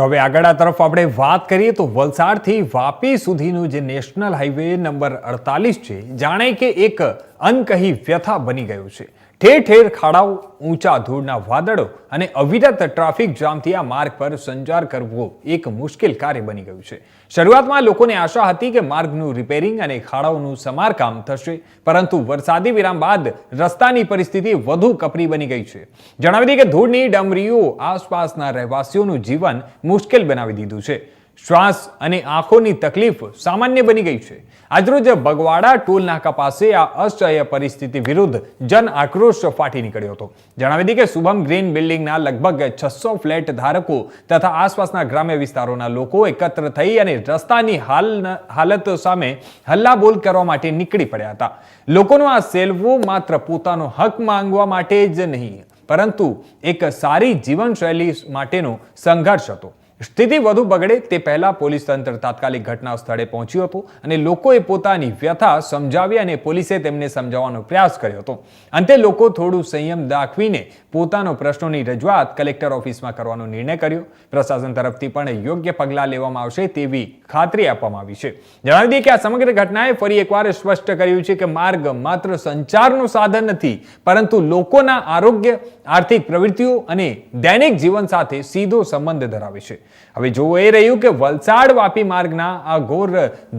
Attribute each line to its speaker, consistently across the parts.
Speaker 1: તો હવે આગળ આ તરફ આપણે વાત કરીએ તો વલસાડથી વાપી સુધીનું જે નેશનલ હાઈવે નંબર અડતાલીસ છે, જાણે કે એક અનકહી વ્યથા બની ગયું છે. ઠેર ઠેર ખાડાઓ, ઊંચા ધૂળના વાદળો અને અવિરત ટ્રાફિક જામથી આ માર્ગ પર સંચાર કરવો એક મુશ્કેલ કાર્ય બની ગયું છે. શરૂઆતમાં લોકોને આશા હતી કે માર્ગનું રિપેરિંગ અને ખાડાઓનું સમારકામ થશે, પરંતુ વરસાદી વિરામ બાદ રસ્તાની પરિસ્થિતિ વધુ કપરી બની ગઈ છે. જણાવી દઈએ કે ધૂળની ડમરીઓ આસપાસના રહેવાસીઓનું જીવન મુશ્કેલ બનાવી દીધું છે. શ્વાસ અને આંખોની તકલીફ સામાન્ય બની ગઈ છે. આજરોજ બગવાડા ટોલ નાકા પાસે આ અસહ્ય પરિસ્થિતિ વિરુદ્ધ જન આક્રોશ ફાટી નીકળ્યો હતો. જણાવી દઈએ કે શુભમ ગ્રીન બિલ્ડિંગના લગભગ છસો ફ્લેટ ધારકો તથા આસપાસના ગ્રામ્ય વિસ્તારોના લોકો એકત્ર થઈ અને રસ્તાની હાલ હાલત સામે હલ્લાબોલ કરવા માટે નીકળી પડ્યા હતા. લોકોનો આ સેલવો માત્ર પોતાનો હક માંગવા માટે જ નહીં, પરંતુ એક સારી જીવનશૈલી માટેનો સંઘર્ષ હતો. સ્થિતિ વધુ બગડે તે પહેલા પોલીસ તંત્ર તાત્કાલિક ઘટના સ્થળે પહોંચ્યું હતું અને લોકોએ પોતાની વ્યથા સમજાવી અને પોલીસે તેમને સમજાવવાનો પ્રયાસ કર્યો હતો. અંતે લોકો થોડું સંયમ દાખવીને પોતાનો પ્રશ્નોની રજૂઆત કલેક્ટર ઓફિસમાં કરવાનો નિર્ણય કર્યો. પ્રશાસન તરફથી પણ યોગ્ય પગલાં લેવામાં આવશે તેવી ખાતરી આપવામાં આવી છે. જણાવી દઈએ કે આ સમગ્ર ઘટનાએ ફરી એકવાર સ્પષ્ટ કર્યું છે કે માર્ગ માત્ર સંચારનું સાધન નથી, પરંતુ લોકોના આરોગ્ય, આર્થિક પ્રવૃત્તિઓ અને દૈનિક જીવન સાથે સીધો સંબંધ ધરાવે છે. હવે જોવું એ રહ્યું કે વલસાડ વાપી માર્ગના આ ઘોર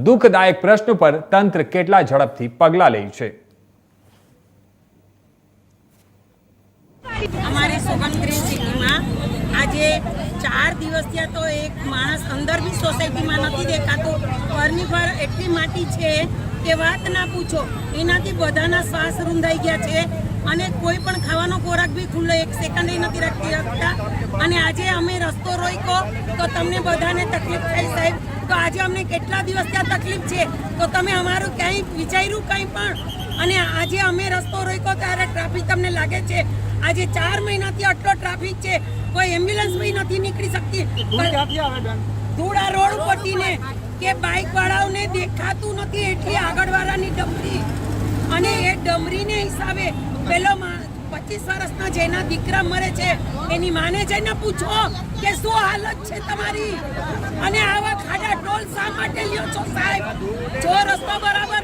Speaker 1: દુઃખદાયક પ્રશ્ન પર તંત્ર કેટલા ઝડપથી પગલાં લે છે.
Speaker 2: અમારી સોગન ગ્રીન સિટીમાં આજે ચાર દિવસ ત્યાં તો એક માણસ અંદર બી સોસાયટીમાં નથી દેખાતો. ઘરની પર એટલી માટી છે કે વાત ના પૂછો. એનાથી બધાના શ્વાસ રૂંધાઈ ગયા છે અને કોઈ પણ ખાવાનો ખોરાક બી ખુલ્લો એક સેકન્ડ નથી રાખતી રાખતા અને આજે અમે રસ્તો રોક્યો તો તમને બધાને તકલીફ થઈ સાહેબ. તો આજે અમને કેટલા દિવસ ત્યાં તકલીફ છે? તો તમે અમારું ક્યાંય વિચાર્યું કંઈ પણ? અને આજે અમે રસ્તો રોક્યો ત્યારે ટ્રાફિક તમને લાગે છે. આજે ચાર મહિનાથી આટલો ટ્રાફિક છે. કોઈ એમ્બ્યુલન્સ બી નથી નીકળી શકતી. ધૂળા રોડ ઉપરથી ને કે બાઇક વાળાઓને દેખાતું નથી એટલી આગળવાળાની ડમરી. અને એ ડમરીને હિસાબે પેલો પચીસ વર્ષના જેના દીકરા મરે છે, એની માને જઈને પૂછો કે શું હાલત છે તમારી? અને આવા ખાડા ટોલ શા માટે લ્યો છો સાહેબ? જો રસ્તો બરાબર